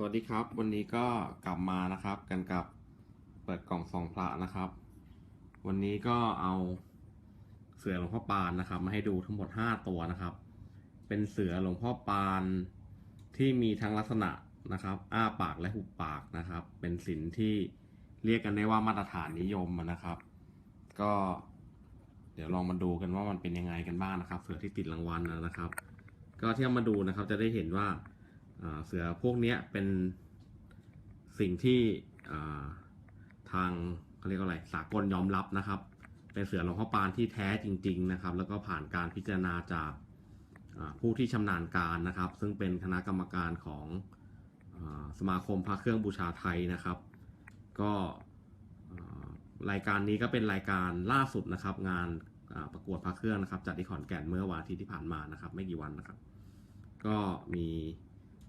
สวัสดีครับ วันนี้ก็กลับมานะครับกันกับเปิดกล่องซองพระนะครับ วันนี้ก็เอาเสือหลวงพ่อปานนะครับ มาให้ดูทั้งหมด 5 ตัวนะครับ เป็นเสือหลวงพ่อปานที่มีทั้งลักษณะนะครับ อ้าปากและหุบปากนะครับ เป็นศิลป์ที่เรียกกันได้ว่ามาตรฐานนิยมนะครับ ก็ เดี๋ยวลองมาดูกันว่ามันเป็นยังไงกันบ้างนะครับ เสือที่ติดรางวัลนะครับ ก็ที่เอามาดูนะครับจะได้เห็นว่า เสือพวกนี้เป็นสิ่งที่ทางเขาเรียกว่าอะไรสากลยอมรับนะครับ เป็นเสือหลวงพ่อปานที่แท้จริง ๆนะครับ แล้วก็ผ่านการพิจารณาจากผู้ที่ชำนาญการนะครับ ซึ่งเป็นคณะกรรมการของอสมาคมพระเครื่องบูชาไทยนะครับ ก็รายการนี้ก็เป็นรายการล่าสุดนะครับ งานประกวดพระเครื่องนะครับจัดที่ขอนแก่นเมื่อวันอาทิตย์ที่ผ่านมานะครับ ไม่กี่วันนะครับ ก็มี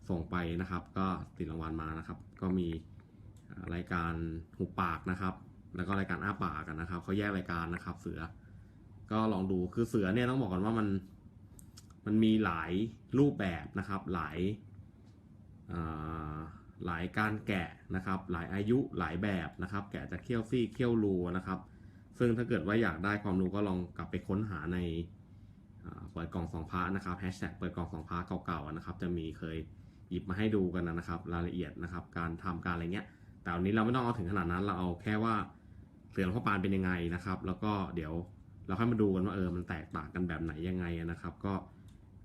ส่งไปนะครับ ก็ติดรางวัลมานะครับ ก็มีรายการหุบปากนะครับ แล้วก็รายการอ้าปากกันนะครับเขาแยกรายการนะครับ เสือ ก็ลองดูคือเสือเนี่ยต้องบอกก่อนว่ามันมันมีหลายรูปแบบนะครับ หลายาหลายการแกะนะครับ หลายอายุหลายแบบนะครับ แกะจากเขี้ยวซี่เขี้ยวรูนะครับ ซึ่งถ้าเกิดว่าอยากได้ความรู้ก็ลองกลับไปค้นหาในาเปิดกล่องสองพระนะครับแฮชแท็กเปิดกล่องสองพระเก่าๆนะครับ จะมีเคย หยิบมาให้ดูกันนะครับรายละเอียดนะครับ การทำการอะไรเงี้ย แต่วันนี้เราไม่ต้องเอาถึงขนาดนั้น เราเอาแค่ว่าเสือหลวงพ่อปานเป็นยังไงนะครับ แล้วก็เดี๋ยวเราค่อยมาดูกันว่าเออมันแตกต่างกันแบบไหนยังไงนะครับ ก็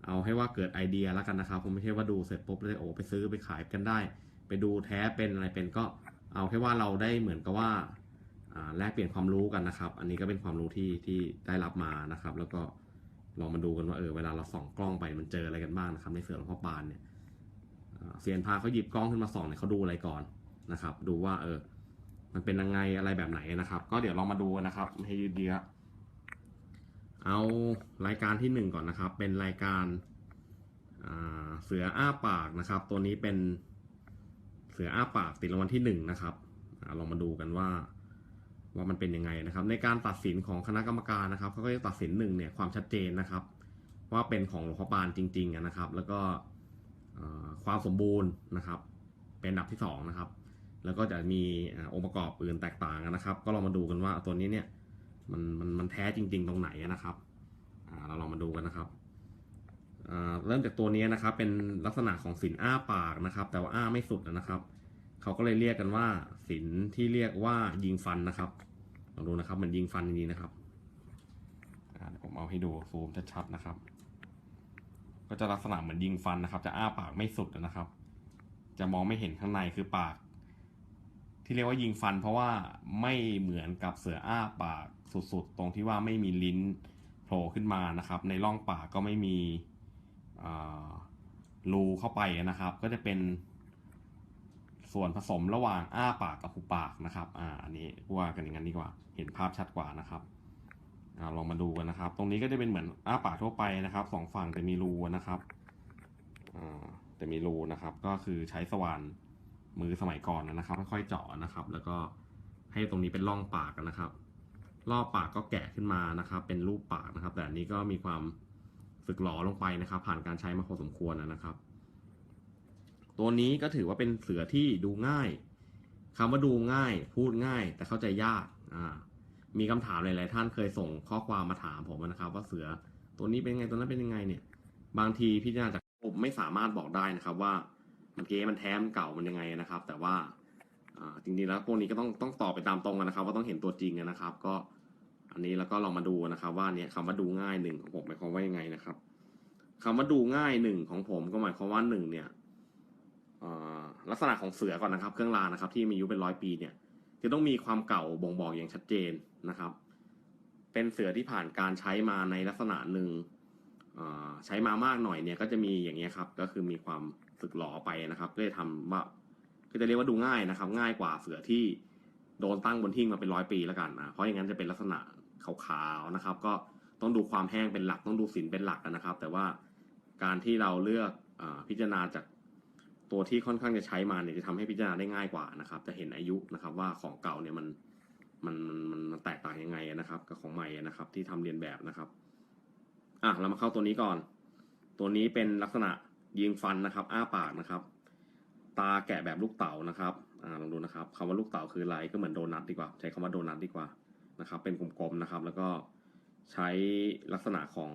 เอาให้ว่าเกิดไอเดียแล้วกันนะครับผมไม่ใช่ว่าดูเสร็จปุ๊บแล้วโอ้ไปซื้อไปขายกันได้ ไปดูแท้เป็นอะไรเป็นก็เอาแค่ว่าเราได้เหมือนกับว่าแลกเปลี่ยนความรู้กันนะครับ อันนี้ก็เป็นความรู้ที่ที่ได้รับมานะครับ แล้วก็ลองมาดูกันว่าเออเวลาเราส่องกล้องไปมันเจออะไรกันบ้างนะครับ ในเสือหลวงพ่อปานเนี่ย เซียนพาเขาหยิบกล้องขึ้นมาส่องเนี่ยเขาดูอะไรก่อนนะครับ ดูว่าเออ มันเป็นยังไงอะไรแบบไหนนะครับ ก็เดี๋ยวลองมาดูนะครับให้ยืดเยื้อเอารายการที่หนึ่งก่อนนะครับ เป็นรายการเสืออ้าปากนะครับ ตัวนี้เป็นเสืออ้าปากติดรางวัลที่หนึ่งนะครับอลองมาดูกันว่าว่ามันเป็นยังไงนะครับ ในการตัดสินของคณะกรรมการนะครับเขาก็จะตัดสินหนึ่งเนี่ยความชัดเจนนะครับ ว่าเป็นของหลวงพ่อปานจริงๆนะครับ แล้วก็ ความสมบูรณ์นะครับ เป็นอันดับที่สองนะครับ แล้วก็จะมีองค์ประกอบอื่นแตกต่างกันนะครับ ก็ลองมาดูกันว่าตัวนี้เนี่ยมันมันมันแท้จริง ๆ ตรงไหนนะครับเราลองมาดูกันนะครับเริ่มจากตัวนี้นะครับ เป็นลักษณะของสินอ้าปากนะครับ แต่ว่าอ้าไม่สุดนะครับเขาก็เลยเรียกกันว่าสินที่เรียกว่ายิงฟันนะครับลองดูนะครับ มันยิงฟันจริงๆนะครับผมเอาให้ดูซูมชัดๆนะครับ ก็จะลักษณะเหมือนยิงฟันนะครับ จะอ้าปากไม่สุดนะครับ จะมองไม่เห็นข้างในคือปาก ที่เรียกว่ายิงฟัน เพราะว่าไม่เหมือนกับเสืออ้าปากสุดๆ ตรงที่ว่าไม่มีลิ้นโผล่ขึ้นมานะครับ ในร่องปากก็ไม่มีรูเข้าไปนะครับ ก็จะเป็นส่วนผสมระหว่างอ้าปากกับหุบปากนะครับ อ่า อันนี้ว่ากันอย่างนั้นดีกว่า เห็นภาพชัดกว่านะครับ อ่าลองมาดูกันนะครับ ตรงนี้ก็จะเป็นเหมือนอ้าปากทั่วไปนะครับสองฝั่งจะมีรูนะครับอ่าจะมีรูนะครับ ก็คือใช้สว่านมือสมัยก่อนนะครับค่อยๆเจาะนะครับ แล้วก็ให้ตรงนี้เป็นร่องปากนะครับ รอบปากก็แกะขึ้นมานะครับ เป็นรูปปากนะครับ แต่อันนี้ก็มีความสึกหลอลงไปนะครับ ผ่านการใช้มาพอสมควรนะครับ ตัวนี้ก็ถือว่าเป็นเสือที่ดูง่ายคำว่าดูง่าย พูดง่าย แต่เข้าใจยากอ่า มีคำถามหลายๆท่านเคยส่งข้อความมาถามผมนะครับ ว่าเสือตัวนี้เป็นยังไงตัวนั้นเป็นยังไงเนี่ย บางทีพิจารณาจากผมไม่สามารถบอกได้นะครับว่ามันเก๊มันแท้มันเก่ามันยังไงนะครับ แต่ว่าจริงๆแล้วพวกนี้ก็ต้องต้องตอบไปตามตรงกันนะครับ ว่าต้องเห็นตัวจริงนะครับ ก็อันนี้แล้วก็ลองมาดูนะครับ ว่าเนี่ยคำว่าดูง่ายหนึ่งของผมหมายความว่ายังไงนะครับคำว่าดูง่ายหนึ่งของผมก็หมายความว่าหนึ่งเนี่ยลักษณะของเสือก่อนนะครับ เครื่องรางนะครับ ที่มีอายุเป็นร้อยปีเนี่ย จะต้องมีความเก่าบ่งบอกอย่างชัดเจนนะครับ เป็นเสือที่ผ่านการใช้มาในลักษณะหนึ่งใช้มามากหน่อยเนี่ยก็จะมีอย่างเงี้ยครับ ก็คือมีความสึกหลอไปนะครับ ก็เลยทำว่าก็จะเรียกว่าดูง่ายนะครับ ง่ายกว่าเสือที่โดนตั้งบนทิ้งมาเป็นร้อยปีแล้วกันนะเพราะอย่างนั้นจะเป็นลักษณะขาวๆนะครับ ก็ต้องดูความแห้งเป็นหลักต้องดูสินเป็นหลักนะครับ แต่ว่าการที่เราเลือกอพิจารณาจาก ตัวที่ค่อนข้างจะใช้มาเนี่ยจะทำให้พิจารณาได้ง่ายกว่านะครับ จะเห็นอายุนะครับว่าของเก่าเนี่ยมันมันมันมันแตกต่างยังไงนะครับ กับของใหม่นะครับ ที่ทำเรียนแบบนะครับอะเรามาเข้าตัวนี้ก่อน ตัวนี้เป็นลักษณะยิงฟันนะครับ อ้าปากนะครับ ตาแกะแบบลูกเต๋านะครับอ่าลองดูนะครับคำว่าลูกเต๋าคืออะไรก็เหมือนโดนัทดีกว่า ใช้คำว่าโดนัทดีกว่านะครับ เป็นกลมๆนะครับ แล้วก็ใช้ลักษณะของ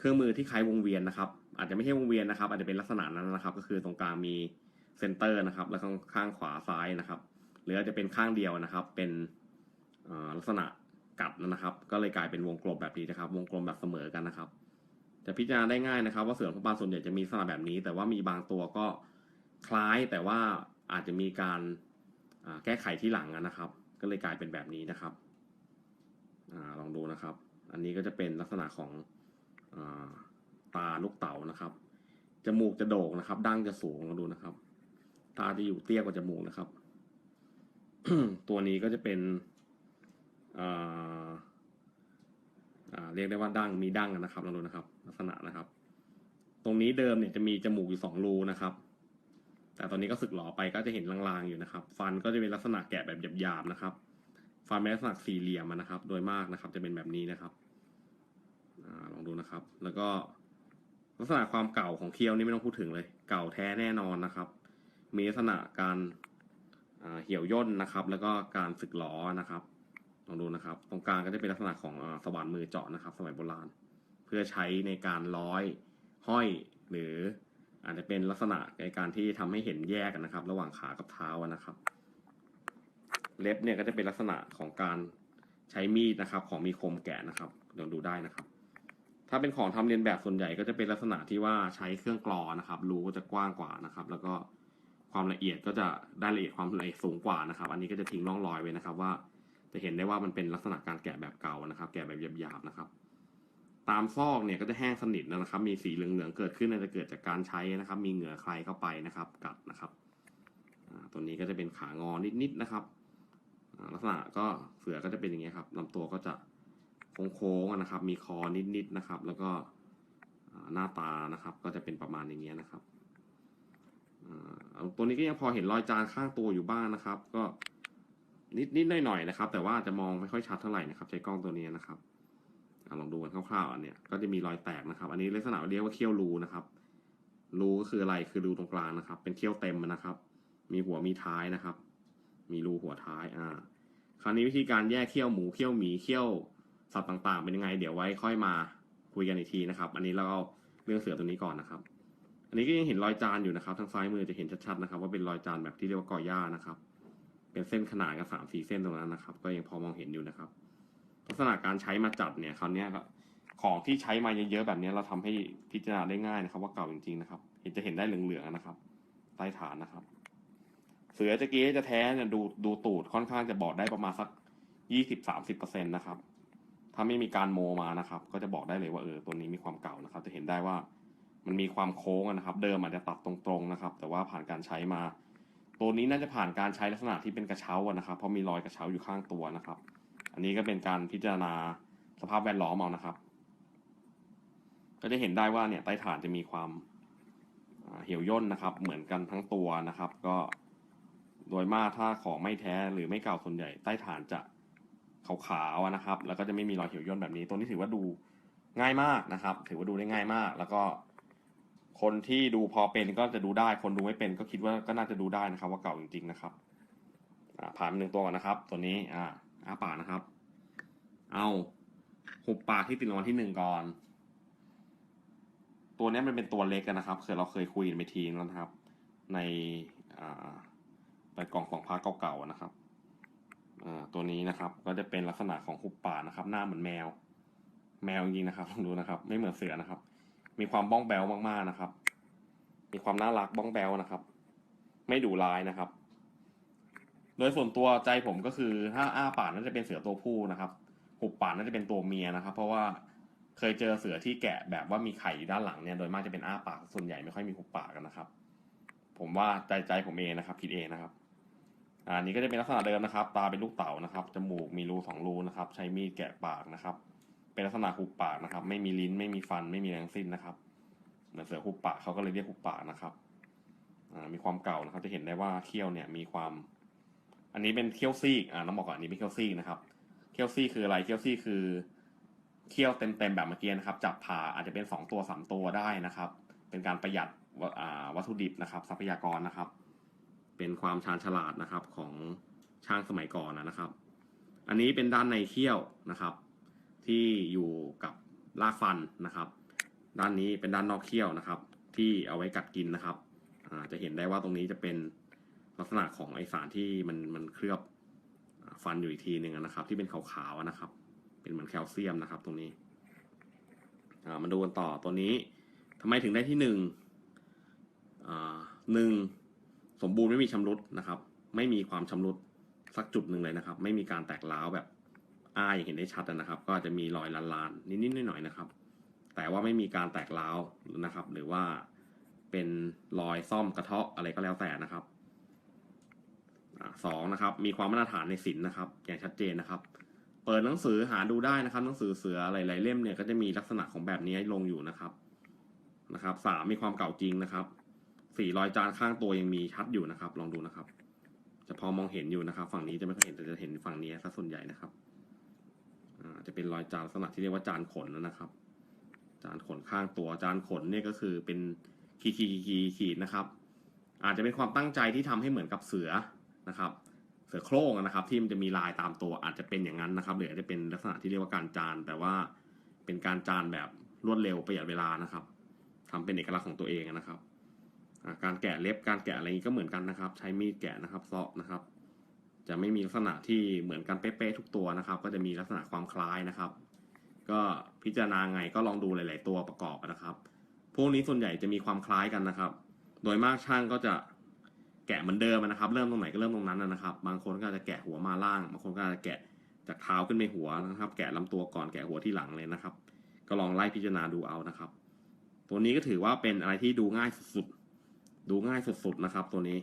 เครื่องมือที่คล้ายวงเวียนนะครับ อาจจะไม่ใช่วงเวียนนะครับ อาจจะเป็นลักษณะนั้นนะครับ ก็คือตรงกลางมีเซนเตอร์นะครับ แล้วข้างข้างขวาซ้ายนะครับ หรืออาจจะเป็นข้างเดียวนะครับ เป็นลักษณะกัดนะครับ ก็เลยกลายเป็นวงกลมแบบนี้นะครับ วงกลมแบบเสมอกันนะครับ จะพิจารณาได้ง่ายนะครับ ว่าเสือพระปานส่วนใหญ่จะมีลักษณะแบบนี้ แต่ว่ามีบางตัวก็คล้ายแต่ว่าอาจจะมีการแก้ไขที่หลังนะครับ ก็เลยกลายเป็นแบบนี้นะครับอลองดูนะครับ อันนี้ก็จะเป็นลักษณะของ ตาลูกเต๋านะครับจมูกจะโด่งนะครับ ดั้งจะสูงลองดูนะครับ ตาจะอยู่เตี้ยกว่าจมูกนะครับ ตัวนี้ก็จะเป็นเรียกได้ว่าดั้งมีดั้งนะครับลองดูนะครับ ลักษณะนะครับ ตรงนี้เดิมเนี่ยจะมีจมูกอยู่สองรูนะครับ แต่ตอนนี้ก็สึกหลอไปก็จะเห็นลางๆอยู่นะครับ ฟันก็จะเป็นลักษณะแกะแบบหยาบๆนะครับ ฟันเป็นลักษณะสี่เหลี่ยมนะครับ โดยมากนะครับ จะเป็นแบบนี้นะครับ อ่าลองดูนะครับ แล้วก็ลักษณะความเก่าของเคี้ยวนี่ไม่ต้องพูดถึงเลย เก่าแท้แน่นอนนะครับ มีลักษณะการเหี่ยวย่นนะครับ แล้วก็การสึกหลอนะครับลองดูนะครับ ตรงกลางก็จะเป็นลักษณะของอสว่านมือเจาะนะครับ สมัยโบราณ เพื่อใช้ในการร้อยห้อยหรืออาจจะเป็นลักษณะในการที่ทำให้เห็นแยกกันนะครับ ระหว่างขากับเท้านะครับ เล็บเนี่ยก็จะเป็นลักษณะของการใช้มีดนะครับ ของมีคมแกะนะครับลองดูได้นะครับ ถ้าเป็นของทำเรียนแบบส่วนใหญ่ก็จะเป็นลักษณะที่ว่าใช้เครื่องกรอนะครับ รูก็จะกว้างกว่านะครับ แล้วก็ความละเอียดก็จะได้ละเอียดความละเอียดสูงกว่านะครับ อันนี้ก็จะทิ้งร่องรอยไว้นะครับ ว่าจะเห็นได้ว่ามันเป็นลักษณะการแกะแบบเก่านะครับ แกะแบบหยาบๆนะครับ ตามซอกเนี่ยก็จะแห้งสนิทนะครับ มีสีเหลืองๆเกิดขึ้นน่าจะเกิดจากการใช้นะครับ มีเหงื่อใครเข้าไปนะครับ กัดนะครับตัวนี้ก็จะเป็นขางอนิดๆนะครับลักษณะก็เสือก็จะเป็นอย่างเงี้ยครับลำตัวก็จะ โค้งๆนะครับ มีคอนิดๆนะครับ แล้วก็หน้าตานะครับ ก็จะเป็นประมาณอย่างเงี้ยนะครับตัวนี้ก็ยังพอเห็นรอยจานข้างตัวอยู่บ้างนะครับ ก็นิดนิดหน่อยๆนะครับ แต่ว่าจะมองไม่ค่อยชัดเท่าไหร่นะครับ ใช้กล้องตัวนี้นะครับอลองดูกันคร่าวๆอันเนี้ยก็จะมีรอยแตกนะครับ อันนี้ลักษณะเรียกว่าเขี้ยวรูนะครับรูก็คืออะไรคือรูตรงกลางนะครับ เป็นเขี้ยวเต็มนะครับ มีหัวมีท้ายนะครับ มีรูหัวท้ายอ่า คราวนี้วิธีการแยกเขี้ยวหมูเขี้ยวหมีเขี้ยว สัตว์ต่างๆ เป็นยังไง เดี๋ยวไว้ค่อยมาคุยกันอีกทีนะครับ อันนี้เราเอาเรื่องเสือตัวนี้ก่อนนะครับ อันนี้ก็ยังเห็นรอยจานอยู่นะครับ ทางซ้ายมือจะเห็นชัดๆนะครับ ว่าเป็นรอยจานแบบที่เรียกว่ากอหญ้านะครับ เป็นเส้นขนาดกันสามสี่เส้นตรงนั้นนะครับ ก็ยังพอมองเห็นอยู่นะครับ ลักษณะการใช้มาจัดเนี่ยคราวนี้ยก็ของที่ใช้มาเยอะๆแบบนี้เราทำให้พิจารณาได้ง่ายนะครับ ว่าเก่าจริงๆนะครับเห็นจะเห็นได้เหลืองๆนะครับ ใต้ฐานนะครับ เสือจะกี้จะแท้เนี่ยดูดูตูดค่อนข้างจะบอกได้ประมาณสักยี่สิบสามสิบเปอร์เซ็นต์นะครับ ถ้าไม่มีการโมมานะครับ ก็จะบอกได้เลยว่าเออตัวนี้มีความเก่านะครับ จะเห็นได้ว่ามันมีความโค้งนะครับ เดิมอาจจะตัดตรงๆนะครับ แต่ว่าผ่านการใช้มา ตัวนี้น่าจะผ่านการใช้ลักษณะที่เป็นกระเช้านะครับ เพราะมีรอยกระเช้าอยู่ข้างตัวนะครับ อันนี้ก็เป็นการพิจารณาสภาพแวดล้อมเอานะครับ ก็จะเห็นได้ว่าเนี่ยใต้ฐานจะมีความเหี่ยวย่นนะครับ เหมือนกันทั้งตัวนะครับ ก็โดยมากถ้าของไม่แท้หรือไม่เก่าส่วนใหญ่ใต้ฐานจะ ขาวๆนะครับ แล้วก็จะไม่มีรอยเหี่ยวย่นแบบนี้ ตัวนี้ถือว่าดูง่ายมากนะครับ ถือว่าดูได้ง่ายมาก แล้วก็คนที่ดูพอเป็นก็จะดูได้ คนดูไม่เป็นก็คิดว่าก็น่าจะดูได้นะครับ ว่าเก่าจริงๆนะครับผ่านหนึ่งตัวก่อนนะครับ ตัวนี้อ่าอ้าปากนะครับ เอาหุบปากที่ติดรางวัลที่หนึ่งก่อน ตัวนี้มันเป็นตัวเล็กกันนะครับเคยเราเคยคุยกันไปทีแล้วนะครับ ในอ่าไปกล่องของพาเก่าๆนะครับ ตัวนี้นะครับ ก็จะเป็นลักษณะของหุบป่านะครับ หน้าเหมือนแมว แมวจริงๆนะครับลองดูนะครับ ไม่เหมือนเสือนะครับ มีความบ้องแบวมากๆนะครับ มีความน่ารักบ้องแบวนะครับ ไม่ดุร้ายนะครับ โดยส่วนตัวใจผมก็คือถ้าอ้าป่ากน่าจะเป็นเสือตัวผู้นะครับหุบป่ากน่าจะเป็นตัวเมียนะครับ เพราะว่าเคยเจอเสือที่แกะแบบว่ามีไข่ด้านหลังเนี่ยโดยมากจะเป็นอ้าปากส่วนใหญ่ไม่ค่อยมีหุบปากกันนะครับ ผมว่าใจใจผมเองนะครับ คิดเองนะครับ อันนี้ก็จะเป็นลักษณะเดิมนะครับ ตาเป็นลูกเต๋านะครับ จมูกมีรูสองรูนะครับ ใช้มีดแกะปากนะครับ เป็นลักษณะหุบปากนะครับ ไม่มีลิ้น ไม่มีฟัน ไม่มีแรงสิ้นนะครับเหมือนเสือหุบปากเขาก็เลยเรียกหุบปากนะครับ มีความเก่านะครับ จะเห็นได้ว่าเขี้ยวเนี่ยมีความ อันนี้เป็นเขี้ยวซีกอ่าน้องบอกก่อนอันนี้เป็นเขี้ยวซีกนะครับ เขี้ยวซีกคืออะไร เขี้ยวซีกคือ เขี้ยวเต็มๆแบบเมื่อกี้นะครับ จับผ่าอาจจะเป็นสองตัวสามตัวได้นะครับ เป็นการประหยัดวัตถุดิบนะครับ ทรัพยากรนะครับ เป็นความชาญฉลาดนะครับของช่างสมัยก่อนนะครับ อันนี้เป็นด้านในเขี้ยวนะครับ ที่อยู่กับรากฟันนะครับ ด้านนี้เป็นด้านนอกเขี้ยวนะครับ ที่เอาไว้กัดกินนะครับจะเห็นได้ว่าตรงนี้จะเป็นลักษณะของไอสารที่มันมันเคลือบฟันอยู่อีกทีหนึ่งนะครับ ที่เป็นขาวๆนะครับ เป็นเหมือนแคลเซียมนะครับ ตรงนี้มาดูกันต่อตัวนี้ทำไมถึงได้ที่หนึ่งหนึ่ง สมบูรณ์ไม่มีชำรุดนะครับ ไม่มีความชำรุดสักจุดหนึ่งเลยนะครับ ไม่มีการแตกร้าวแบบอ้าอย่างเห็นได้ชัดนะครับ ก็จะมีรอยลานๆนิดๆหน่อยๆนะครับ แต่ว่าไม่มีการแตกร้าวนะครับ หรือว่าเป็นรอยซ่อมกระเทาะอะไรก็แล้วแต่นะครับสองนะครับ มีความมาตรฐานในศิลป์นะครับ อย่างชัดเจนนะครับ เปิดหนังสือหาดูได้นะครับ หนังสือเสือหลายๆเล่มเนี่ยก็จะมีลักษณะของแบบนี้ลงอยู่นะครับนะครับสามมีความเก่าจริงนะครับ สี่รอยจานข้างตัวยังมีชัดอยู่นะครับ ลองดูนะครับ จะพอมองเห็นอยู่นะครับ ฝั่งนี้จะไม่ค่อยเห็นแต่จะเห็นฝั่งนี้ซะส่วนใหญ่นะครับจะเป็นรอยจานลักษณะที่เรียกว่าจานขนนะครับ จานขนข้างตัวจานขนเนี่ยก็คือเป็นขีดขีดขีดขีดนะครับ อาจจะเป็นความตั้งใจที่ทำให้เหมือนกับเสือนะครับ เสือโคร่งนะครับ ที่มันจะมีลายตามตัวอาจจะเป็นอย่างนั้นนะครับหรืออาจจะเป็นลักษณะที่เรียกว่าการจาน แต่ว่าเป็นการจานแบบรวดเร็วประหยัดเวลานะครับทำเป็นเอกลักษณ์ของตัวเองนะครับ การแกะเล็บการแกะอะไรนี้ก็เหมือนกันนะครับ ใช้มีดแกะนะครับเซาะนะครับ จะไม่มีลักษณะที่เหมือนกันเป๊ะๆทุกตัวนะครับ ก็จะมีลักษณะความคล้ายนะครับ ก็พิจารณาไงก็ลองดูหลาย ๆ ตัวประกอบนะครับ พวกนี้ส่วนใหญ่จะมีความคล้ายกันนะครับ โดยมากช่างก็จะแกะเหมือนเดิมนะครับ เริ่มตรงไหนก็เริ่มตรงนั้นนะครับ บางคนก็จะแกะหัวมาล่างบางคนก็จะแกะจากเท้าขึ้นไปหัวนะครับ แกะลำตัวก่อนแกะหัวที่หลังเลยนะครับ ก็ลองไล่พิจารณาดูเอานะครับ ตัวนี้ก็ถือว่าเป็นอะไรที่ดูง่ายสุดๆ ดูง่ายสุดๆนะครับ ตัวนี้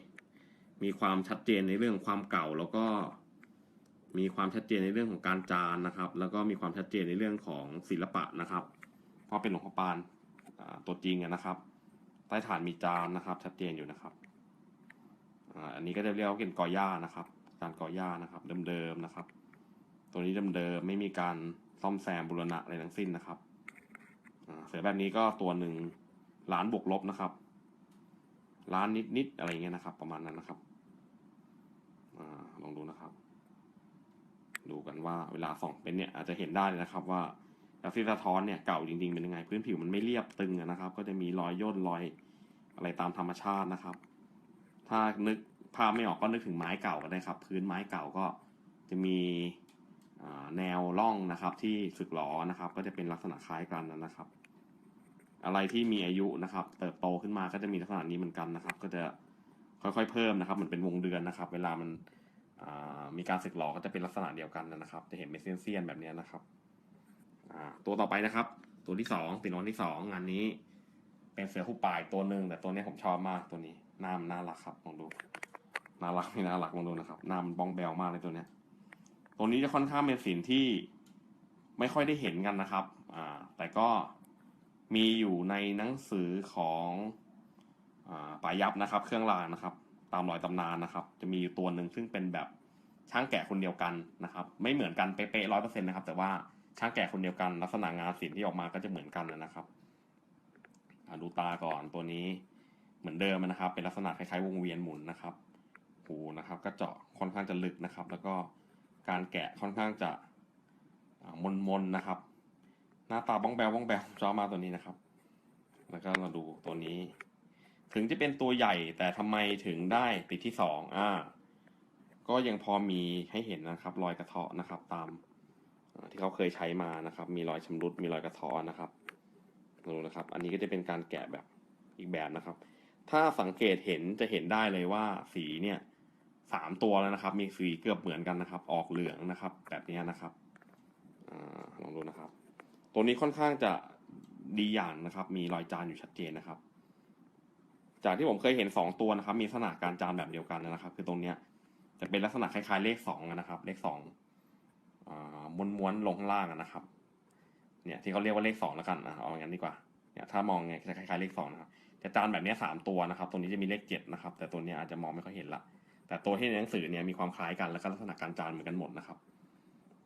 มีความชัดเจนในเรื่องความเก่าแล้วก็มีความชัดเจนในเรื่องของการจานนะครับ แล้วก็มีความชัดเจนในเรื่องของศิลปะนะครับ เพราะเป็นหลวงพ่อปานตัวจริงนะครับ ใต้ฐานมีจานนะครับ ชัดเจนอยู่นะครับอันนี้ก็จะเรียกว่าเป็นกอหญ้านะครับ การกอหญ้านะครับ เดิมๆนะครับ ตัวนี้เดิมๆไม่มีการซ่อมแซมบูรณะอะไรทั้งสิ้นนะครับเสือแบบนี้ก็ตัวหนึ่งล้านบวกลบนะครับ ล้านนิดๆอะไรเงี้ยนะครับ ประมาณนั้นนะครับอลองดูนะครับ ดูกันว่าเวลาส่องเป็นเนี่ยอาจจะเห็นได้เลยนะครับ ว่าแอซิสะท้อนเนี่ยเก่าจริงๆเป็นยังไง พื้นผิวมันไม่เรียบตึงนะครับ ก็จะมีรอยย่นรอยอะไรตามธรรมชาตินะครับ ถ้านึกภาพไม่ออกก็นึกถึงไม้เก่าก็ได้ครับ พื้นไม้เก่าก็จะมีแนวร่องนะครับ ที่สึกหรอนะครับ ก็จะเป็นลักษณะคล้ายกันนะครับ อะไรที่มีอายุนะครับ เติบโตขึ้นมาก็จะมีลักษณะนี้เหมือนกันนะครับ ก็จะค่อยๆเพิ่มนะครับเหมือนเป็นวงเดือนนะครับ เวลามันมีการสึกหรอก็จะเป็นลักษณะเดียวกันนะครับ จะเห็นเป็นเซียนๆแบบนี้นะครับตัวต่อไปนะครับ ตัวที่สองติดรางวัลที่สองงานนี้ เป็นเสือผู้ป่ายตัวหนึ่งแต่ตัวนี้ผมชอบมากตัวนี้หน้ามันน่ารักครับลองดูน่ารักไม่น่ารักลองดูนะครับหน้ามันบ้องแบวมากเลยตัวเนี้ยตัวนี้จะค่อนข้างเป็นสินที่ไม่ค่อยได้เห็นกันนะครับ อ่า แต่ก็ มีอยู่ในหนังสือของอป่ายับนะครับ เครื่องรางนะครับ ตามรอยตำนานนะครับ จะมีอยู่ตัวหนึ่งซึ่งเป็นแบบช่างแกะคนเดียวกันนะครับ ไม่เหมือนกันเป๊ะๆร้อยเปอร์เซ็นต์นะครับ แต่ว่าช่างแกะคนเดียวกันลักษณะงานศิลป์ที่ออกมาก็จะเหมือนกันนะครับดูตาก่อนตัวนี้เหมือนเดิมนะครับ เป็นลักษณะคล้ายๆวงเวียนหมุนนะครับหูนะครับ ก็เจาะค่อนข้างจะลึกนะครับ แล้วก็การแกะค่อนข้างจะมนๆนะครับ หน้าตาบ้องแบวบ้องแบวชอบมากตัวนี้นะครับ แล้วก็มาดูตัวนี้ ถึงจะเป็นตัวใหญ่แต่ทำไมถึงได้ติดที่สองอ่า ก็ยังพอมีให้เห็นนะครับ รอยกระเทาะนะครับ ตามที่เขาเคยใช้มานะครับ มีรอยชำรุดมีรอยกระเทาะนะครับดูนะครับ อันนี้ก็จะเป็นการแกะแบบอีกแบบนะครับ ถ้าสังเกตเห็นจะเห็นได้เลยว่าสีเนี่ยสามตัวแล้วนะครับ มีสีเกือบเหมือนกันนะครับ ออกเหลืองนะครับ แบบนี้นะครับอลองดูนะครับ ตัวนี้ค่อนข้างจะดีอย่างนะครับ มีรอยจานอยู่ชัดเจนนะครับ จากที่ผมเคยเห็นสองตัวนะครับ มีลักษณะการจานแบบเดียวกันนะครับ คือตรงเนี้ยจะเป็นลักษณะคล้ายๆเลขสองนะครับ เลขสองม้วนๆลงข้างล่างนะครับ เนี่ยที่เขาเรียกว่าเลขสองแล้วกันนะเอาอย่างนั้นดีกว่า เนี่ยถ้ามองเนี่ยจะคล้ายๆเลขสองนะครับจะจานแบบนี้สามตัวนะครับ ตรงนี้จะมีเลขเจ็ดนะครับ แต่ตัวนี้อาจจะมองไม่ค่อยเห็นละ แต่ตัวที่ในหนังสือเนี่ยมีความคล้ายกันแล้วก็ลักษณะการจานเหมือนกันหมดนะครับ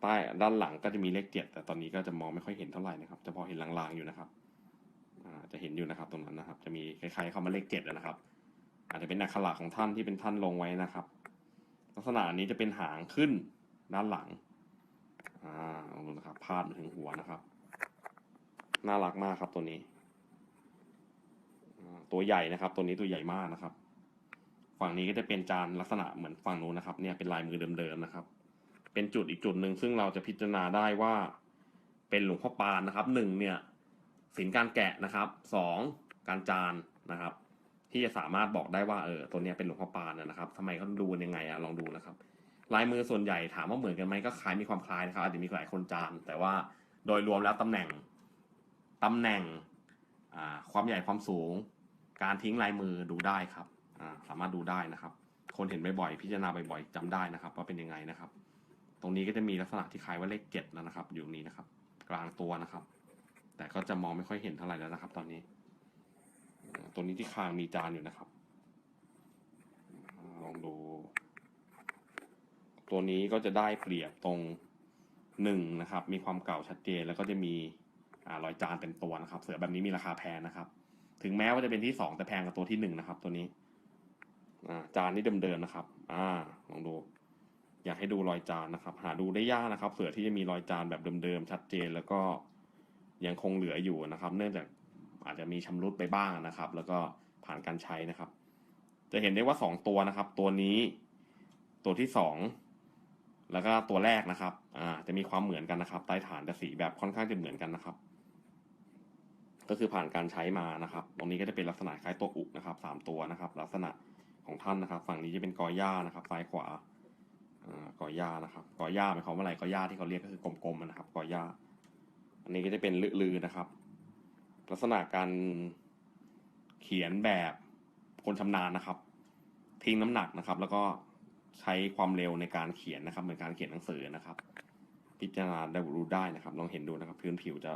ใต้ด้านหลังก็จะมีเลขเจ็ดแต่ตอนนี้ก็จะมองไม่ค่อยเห็นเท่าไหร่นะครับ จะพอเห็นลางๆอยู่นะครับจะเห็นอยู่นะครับ ตรงนั้นนะครับ จะมีคล้ายๆคำว่าเลขเจ็ดนะครับ อาจจะเป็นอักขระของท่านที่เป็นท่านลงไว้นะครับ ลักษณะนี้จะเป็นหางขึ้นด้านหลังอ่าลองดูนะครับพาดมาถึงหัวนะครับ น่ารักมากครับตัวนี้ตัวใหญ่นะครับ ตัวนี้ตัวใหญ่มากนะครับ ฝั่งนี้ก็จะเป็นจานลักษณะเหมือนฝั่งนู้นนะครับ เนี่ยเป็นลายมือเดิมๆนะครับ เป็นจุดอีกจุดหนึ่งซึ่งเราจะพิจารณาได้ว่าเป็นหลวงพ่อปานนะครับหนึ่งเนี่ยศิลการแกะนะครับสองการจานนะครับ ที่จะสามารถบอกได้ว่าเออตัวเนี้ยเป็นหลวงพ่อปานนะนะครับทำไมเขาดูยังไงอะลองดูนะครับ ลายมือส่วนใหญ่ถามว่าเหมือนกันไหมก็คล้ายมีความคล้ายนะครับอาจจะมีหลายคนจาน แต่ว่าโดยรวมแล้วตำแหน่งตำแหน่งความใหญ่ความสูง การทิ้งลายมือดูได้ครับสามารถดูได้นะครับ คนเห็นบ่อยๆพิจารณาบ่อยๆจำได้นะครับ ว่าเป็นยังไงนะครับ ตรงนี้ก็จะมีลักษณะที่คล้ายว่าเลขเจ็ดแล้วนะครับ อยู่ตรงนี้นะครับ กลางตัวนะครับ แต่ก็จะมองไม่ค่อยเห็นเท่าไหร่แล้วนะครับ ตอนนี้ ตัวนี้ที่คางมีจานอยู่นะครับ ลองดู ตัวนี้ก็จะได้เปรียบตรงหนึ่งนะครับ มีความเก่าชัดเจนแล้วก็จะมีอ่ารอยจานเต็มตัวนะครับ เสือแบบนี้มีราคาแพงนะครับ ถึงแม้ว่าจะเป็นที่สองแต่แพงกว่าตัวที่หนึ่งนะครับ ตัวนี้อ่าจานนี่เดิมๆนะครับ อ่าลองดู อยากให้ดูรอยจานนะครับ หาดูได้ยากนะครับ เสือที่จะมีรอยจานแบบเดิมๆชัดเจน แล้วก็ยังคงเหลืออยู่นะครับ เนื่องจากอาจจะมีชำรุดไปบ้างนะครับ แล้วก็ผ่านการใช้นะครับ จะเห็นได้ว่าสองตัวนะครับ ตัวนี้ตัวที่สองแล้วก็ตัวแรกนะครับอ่าจะมีความเหมือนกันนะครับใต้ฐานแต่สีแบบค่อนข้างจะเหมือนกันนะครับ ก็คือผ่านการใช้มานะครับ ตรงนี้ก็จะเป็นลักษณะคล้ายตัวอุกนะครับสามตัวนะครับ ลักษณะของท่านนะครับ ฝั่งนี้จะเป็นกอหญ้านะครับซ้ายขวา กอหญ้านะครับกอหญ้าหมายความว่าอะไรกอหญ้าที่เขาเรียกก็คือกลมๆนะครับกอหญ้า อันนี้ก็จะเป็นลือๆนะครับ ลักษณะการเขียนแบบคนชำนาญนะครับ ทิ้งน้ำหนักนะครับ แล้วก็ใช้ความเร็วในการเขียนนะครับ เหมือนการเขียนหนังสือนะครับ พิจารณาได้รู้ได้นะครับ ลองเห็นดูนะครับ พื้นผิวจะ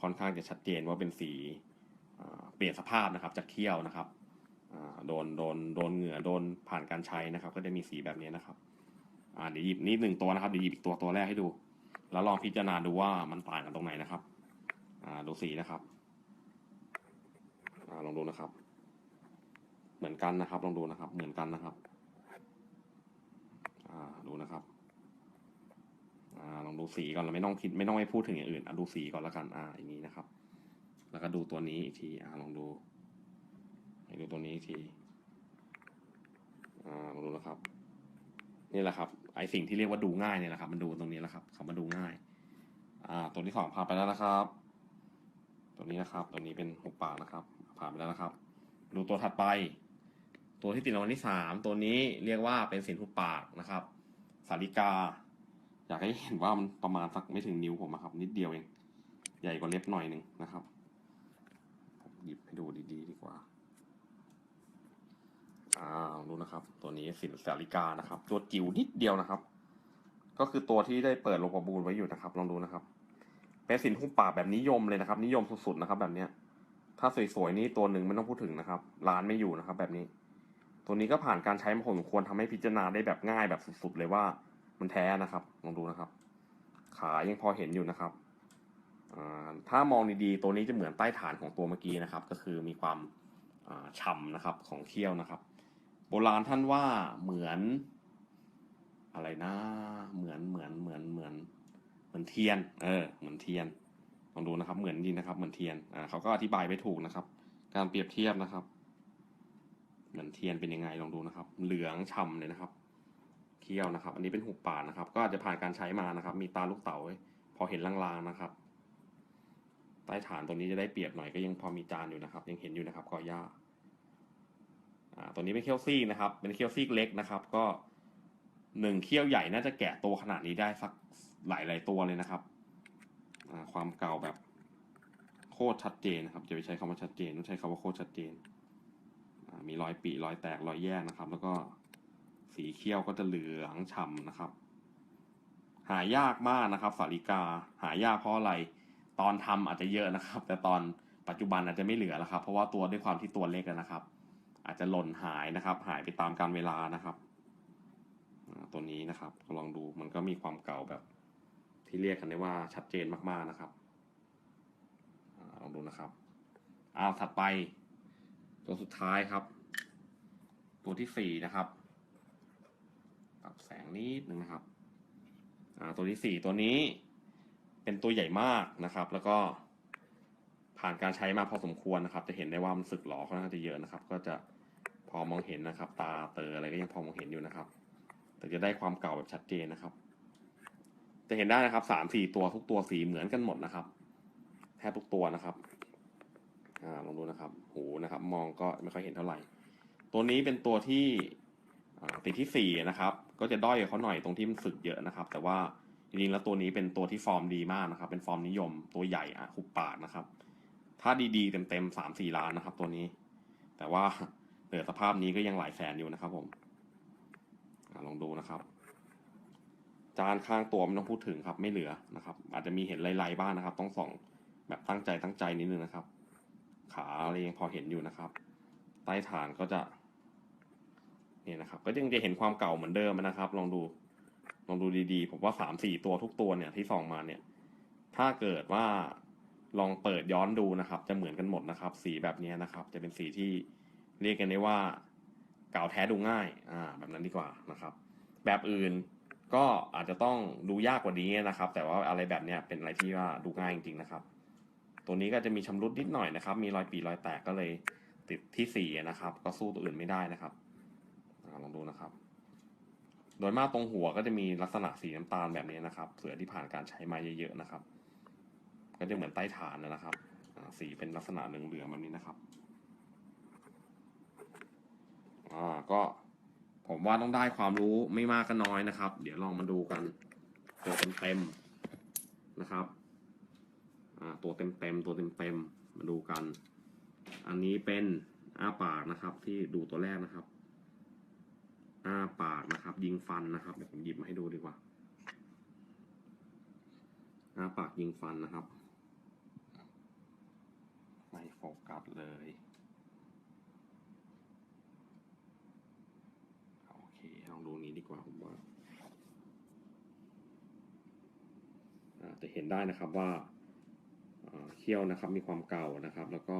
ค่อนข้างจะชัดเจนว่าเป็นสีเปลี่ยนสภาพนะครับ จากเขี้ยวนะครับโดนโดนโดนเหงื่อโดนผ่านการใช้นะครับ ก็จะมีสีแบบนี้นะครับ อ่าเดี๋ยวหยิบนี่หนึ่งตัวนะครับเดี๋ยวหยิบอีกตัวตัวแรกให้ดู แล้วลองพิจารณาดูว่ามันต่างกันตรงไหนนะครับ อ่าดูสีนะครับ อ่าลองดูนะครับ เหมือนกันนะครับ ลองดูนะครับ เหมือนกันนะครับ อ่าดูนะครับอ่าลองดูสีก่อนเราไม่ต้องคิดไม่ต้องไปพูดถึงอย่างอื่นอะดูสีก่อนแล้วกันอ่าอย่างนี้นะครับ แล้วก็ดูตัวนี้อีกทีอ่าลองดูให้ดูตัวนี้อีกทีอ่าลองดูนะครับ นี่แหละครับไอสิ่งที่เรียกว่าดูง่ายเนี่ยแหละครับ มันดูตรงนี้แหละครับเขามาดูง่าย อ่า ตัวที่สองผ่านไปแล้วนะครับ ตัวนี้นะครับ ตัวนี้เป็นหุบปากนะครับ ผ่านไปแล้วนะครับ ดูตัวถัดไป ตัวที่ติดรางวัลที่สามตัวนี้เรียกว่าเป็นสินหุบปากนะครับ สาริกา อยากให้เห็นว่ามันประมาณสักไม่ถึงนิ้วผมอะครับ นิดเดียวเอง ใหญ่กว่าเล็บหน่อยหนึ่งนะครับ ผมหยิบให้ดูดีๆ ดีกว่า อ่าดูนะครับ ตัวนี้สินสาริกานะครับ ตัวจิ๋วนิดเดียวนะครับ ก็คือตัวที่ได้เปิดลงประมูลไว้อยู่นะครับ ลองดูนะครับ เป็นสินหุ้มปากแบบนิยมเลยนะครับ นิยมสุดๆนะครับ แบบเนี้ย ถ้าสวยๆนี่ตัวหนึ่งไม่ต้องพูดถึงนะครับ ร้านไม่อยู่นะครับ แบบนี้ ตัวนี้ก็ผ่านการใช้มาพอสมควรทำให้พิจารณาได้แบบง่ายแบบสุดๆเลยว่า มันแท้นะครับ ลองดูนะครับ ขายังพอเห็นอยู่นะครับอ่าถ้ามองดีๆ ตัวนี้จะเหมือนใต้ฐานของตัวเมื่อกี้นะครับ ก็คือมีความอ่าฉ่ำนะครับของเขี้ยวนะครับ โบราณท่านว่าเหมือนอะไรนะ เหมือนเหมือนเหมือนเหมือนเหมือนเทียน เออ เหมือนเทียนลองดูนะครับ เหมือนดีนะครับ เหมือนเทียนอ่าเขาก็อธิบายไว้ถูกนะครับ การเปรียบเทียบนะครับ เหมือนเทียนเป็นยังไงลองดูนะครับ เหลืองฉ่ำเลยนะครับเคี้ยวนะครับ อันนี้เป็นหุบป่านะครับ ก็อาจจะผ่านการใช้มานะครับ มีตาลูกเต๋าไว้พอเห็นลางๆนะครับ ใต้ฐานตัวนี้จะได้เปรียบหน่อยก็ยังพอมีจานอยู่นะครับ ยังเห็นอยู่นะครับกอหญ้า อ่าตัวนี้เป็นเคี้ยวซีกนะครับ เป็นเคี้ยวซีกเล็กนะครับ ก็หนึ่งเคี้ยวใหญ่น่าจะแกะตัวขนาดนี้ได้สักหลายๆตัวเลยนะครับอ่าความเก่าแบบโคตรชัดเจนนะครับจะไปใช้คำว่าชัดเจนต้องใช้คำว่าโคตรชัดเจนมีรอยปีรอยแตกรอยแยกนะครับ แล้วก็สีเขี้ยวก็จะเหลืองฉ่ำนะครับ หายากมากนะครับ สาริกาหายากเพราะอะไร ตอนทำอาจจะเยอะนะครับ แต่ตอนปัจจุบันอาจจะไม่เหลือแล้วครับ เพราะว่าตัวด้วยความที่ตัวเล็กนะครับ อาจจะหล่นหายนะครับ หายไปตามกาลเวลานะครับตัวนี้นะครับลองดูมันก็มีความเก่าแบบ ที่เรียกกันได้ว่าชัดเจนมากๆนะครับอาลองดูนะครับเอาถัดไป ตัวสุดท้ายครับ ตัวที่สี่นะครับปรับแสงนิดนึงนะครับตัวที่สี่ตัวนี้ เป็นตัวใหญ่มากนะครับ แล้วก็ผ่านการใช้มาพอสมควรนะครับ จะเห็นได้ว่ามันสึกหลอค่อนข้างจะเยอะนะครับ ก็จะ พอมองเห็นนะครับ ตาเตออะไรก็ยังพอมองเห็นอยู่นะครับ แต่จะได้ความเก่าแบบชัดเจนนะครับ จะเห็นได้นะครับสามสี่ตัวทุกตัวสีเหมือนกันหมดนะครับแทบทุกตัวนะครับอ่าลองดูนะครับ หูนะครับ มองก็ไม่ค่อยเห็นเท่าไหร่ ตัวนี้เป็นตัวที่ติดที่สี่นะครับ ก็จะด้อยเขาหน่อยตรงที่มันสึกเยอะนะครับ แต่ว่าจริงๆแล้วตัวนี้เป็นตัวที่ฟอร์มดีมากนะครับ เป็นฟอร์มนิยม ตัวใหญ่อะหุบปากนะครับ ถ้าดีๆเต็มๆสามสี่ล้านนะครับ ตัวนี้ แต่ว่า เหลือสภาพนี้ก็ยังหลายแสนอยู่นะครับผมอลองดูนะครับ จานข้างตัวไม่ต้องพูดถึงครับ ไม่เหลือนะครับ อาจจะมีเห็นลายๆบ้างนะครับ ต้องส่องแบบตั้งใจตั้งใจนิดนึงนะครับ ขาอะไรยังพอเห็นอยู่นะครับ ใต้ฐานก็จะนี่นะครับ ก็ยังจะเห็นความเก่าเหมือนเดิมนะครับ ลองดู ลองดูดีๆ ผมว่าสามสี่ตัวทุกตัวเนี่ยที่ส่องมาเนี่ย ถ้าเกิดว่าลองเปิดย้อนดูนะครับ จะเหมือนกันหมดนะครับ สีแบบนี้นะครับ จะเป็นสีที่ เรียกกันได้ว่าเก่าแท้ดูง่ายอ่าแบบนั้นดีกว่านะครับ แบบอื่นก็อาจจะต้องดูยากกว่านี้นะครับ แต่ว่าอะไรแบบเนี้ยเป็นอะไรที่ว่าดูง่ายจริงๆนะครับ ตัวนี้ก็จะมีชำรุดนิดหน่อยนะครับ มีรอยปีรอยแตกก็เลยติดที่สี่นะครับ ก็สู้ตัวอื่นไม่ได้นะครับอาลองดูนะครับ โดยมากตรงหัวก็จะมีลักษณะสีน้ำตาลแบบนี้นะครับ เสือที่ผ่านการใช้มาเยอะๆนะครับ ก็จะเหมือนใต้ฐานนะครับสีเป็นลักษณะเหลืองๆแบบนี้นะครับ อ่าก็ผมว่าต้องได้ความรู้ไม่มากก็น้อยนะครับ เดี๋ยวลองมาดูกัน ตัวเต็มๆนะครับอ่าตัวเต็มๆตัวเต็มๆมาดูกัน อันนี้เป็นอ้าปากนะครับ ที่ดูตัวแรกนะครับอ้าปากนะครับ ยิงฟันนะครับเดี๋ยวผมหยิบมาให้ดูดีกว่าอ้าปากยิงฟันนะครับไม่โฟกัสเลย โอเคลองดูนี้ดีกว่าผมว่าอ่าจะ เห็นได้นะครับว่าเขี้ยวนะครับมีความเก่านะครับ แล้วก็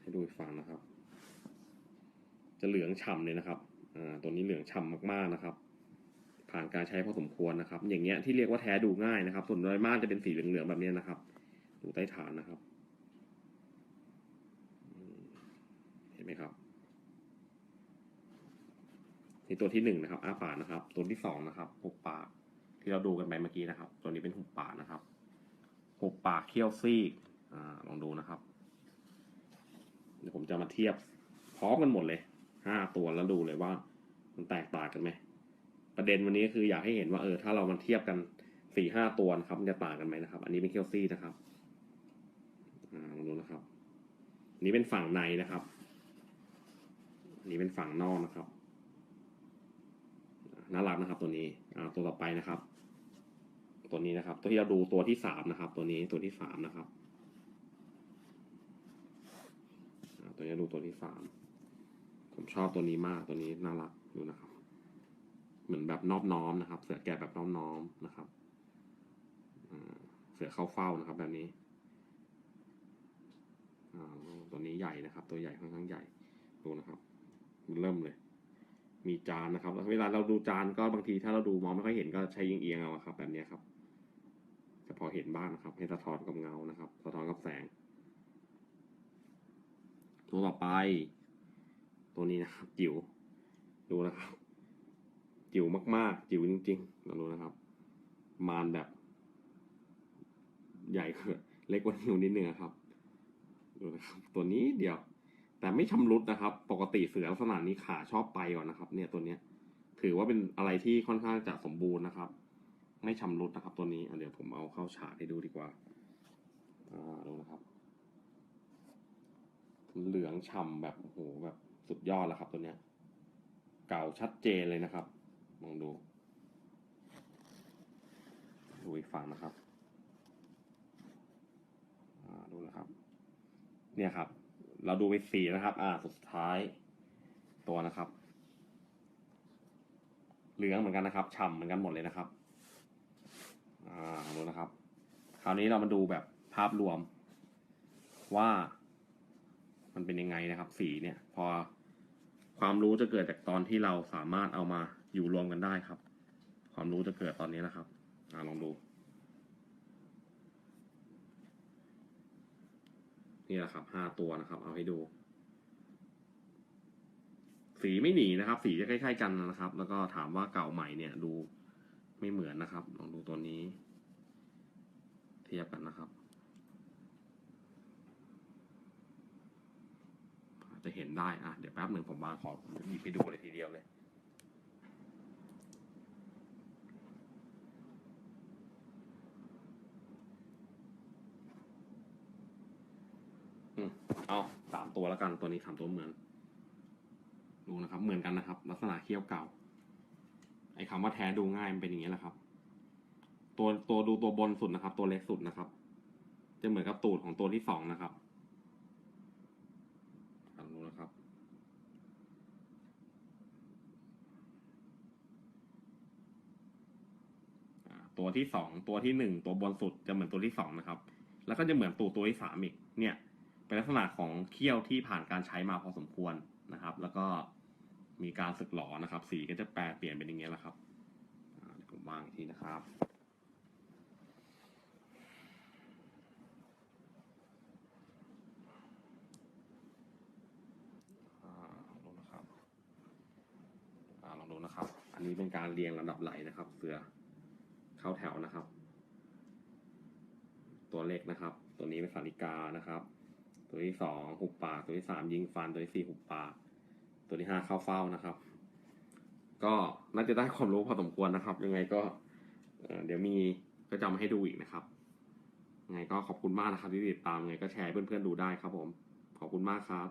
ให้ดูอีกฝั่งนะครับ จะเหลืองฉ่ำเลยนะครับตัวนี้เหลืองฉ่ำมากๆนะครับ ผ่านการใช้พอสมควรนะครับ อย่างเงี้ยที่เรียกว่าแท้ดูง่ายนะครับ ส่วนโดยมากจะเป็นสีเหลืองๆแบบนี้นะครับ ดูใต้ฐานนะครับ เห็นไหมครับนี่ตัวที่หนึ่งนะครับอ้าปากนะครับ ตัวที่สองนะครับหุบปาก ที่เราดูกันไปเมื่อกี้นะครับ ตัวนี้เป็นหุบปากนะครับ หุบปากเคี้ยวซีกอ่าลองดูนะครับ เดี๋ยวผมจะมาเทียบพร้อมกันหมดเลยห้าตัวแล้วดูเลยว่ามันแตกต่างกันไหมประเด็นวันนี้คืออยากให้เห็นว่าเออถ้าเรามันเทียบกันสี่ห้าตัวนะครับ มันจะต่างกันไหมนะครับ อันนี้เป็นเคี้ยวซีกนะครับอ่าลองดูนะครับนนี้เป็นฝั่งในนะครับนนี้เป็นฝั่งนอกนะครับน่ารักนะครับตัวนี้อ่าตัวต่อไปนะครับ ตัวนี้นะครับ ตัวที่เราดูตัวที่สามนะครับ ตัวนี้ตัวที่สามนะครับตัวนี้ดูตัวที่สามผมชอบตัวนี้มากตัวนี้น่ารักดูนะครับ เหมือนแบบนอบน้อมนะครับ เสือแกะแบบน้อมน้อมนะครับเสือเข้าเฝ้านะครับ แบบนี้ตัวนี้ใหญ่นะครับ ตัวใหญ่ค่อนข้างใหญ่ดูนะครับเริ่มเลย มีจานนะครับเวลาเราดูจานก็บางทีถ้าเราดูมองไม่ค่อยเห็นก็ใช้เอียงๆเอาครับ แบบนี้ครับ จะพอเห็นบ้างนะครับ ให้สะท้อนกับเงานะครับ สะท้อนกับแสง ตัวต่อไป ตัวนี้นะครับ จิ๋วดูนะครับ จิ๋วมากๆ จิ๋วจริงๆเราดูนะครับ มานแบบ ใหญ่กว่าเล็กกว่านิ้วนิดนึงอะครับดูนะครับ ตัวนี้เดียว แต่ไม่ชำรุดนะครับ ปกติเสือลักษณะนี้ขาชอบไปก่อนนะครับ เนี่ยตัวเนี้ย ถือว่าเป็นอะไรที่ค่อนข้างจะสมบูรณ์นะครับ ไม่ชำรุดนะครับตัวนี้เดี๋ยวผมเอาเข้าฉากให้ดูดีกว่าอ่าดูนะครับ เหลืองฉ่ำแบบโอ้โหแบบสุดยอดแล้วครับตัวเนี้ย เก่าชัดเจนเลยนะครับลองดู ดูอีกฝั่งนะครับอ่าดูนะครับ เนี่ยครับ เราดูไปสี่นะครับ อ่าสุดท้าย ตัวนะครับ เหลืองเหมือนกันนะครับฉ่ำเหมือนกันหมดเลยนะครับ อ่าดูนะครับ คราวนี้เรามาดูแบบภาพรวม ว่า มันเป็นยังไงนะครับ สีเนี่ย พอความรู้จะเกิดจากตอนที่เราสามารถเอามาอยู่รวมกันได้ครับ ความรู้จะเกิดตอนนี้นะครับ อ่าลองดู นี่แหละครับห้าตัวนะครับ เอาให้ดู สีไม่หนีนะครับ สีจะคล้ายๆกันนะครับ แล้วก็ถามว่าเก่าใหม่เนี่ยดู ไม่เหมือนนะครับ ลองดูตัวนี้ เทียบกันนะครับ จะเห็นได้อะเดี๋ยวแป๊บหนึ่งผมมาขอหยิบไปดูเลยทีเดียวเลยอืมเอาสามตัวแล้วกันตัวนี้สามตัวเหมือน ดูนะครับ เหมือนกันนะครับ ลักษณะเขี้ยวเก่า ไอ้คำว่าแท้ดูง่ายมันเป็นอย่างนี้แหละครับ ตัวตัวดูตัวบนสุดนะครับ ตัวเล็กสุดนะครับ จะเหมือนกับตูดของตัวที่สองนะครับลองดูนะครับ ตัวที่สองตัวที่หนึ่งตัวบนสุดจะเหมือนตัวที่สองนะครับ แล้วก็จะเหมือนตัวตัวที่สามอีก เนี่ย เป็นลักษณะของเขี้ยวที่ผ่านการใช้มาพอสมควรนะครับ แล้วก็ มีการสึกหลอนะครับสีก็จะแปลเปลี่ยนเป็นอย่างเงี้ยแหละครับอ่าเดี๋ยวผมวางอีกทีนะครับลองดูนะครับอ่าลองดูนะครับ อันนี้เป็นการเรียงลำดับไหลนะครับ เสือเข้าแถวนะครับ ตัวเล็กนะครับ ตัวนี้เป็นสาริกานะครับ ตัวที่สองหุบปาก ตัวที่สามยิงฟัน ตัวที่สี่หุบปาก ตัวที่ห้าเข้าเฝ้านะครับ ก็น่าจะได้ความรู้พอสมควรนะครับ ยังไงก็เดี๋ยวมีก็จะมาให้ดูอีกนะครับยังไงก็ขอบคุณมากนะครับที่ติดตามยังไงก็แชร์เพื่อนๆดูได้ครับผม ขอบคุณมากครับ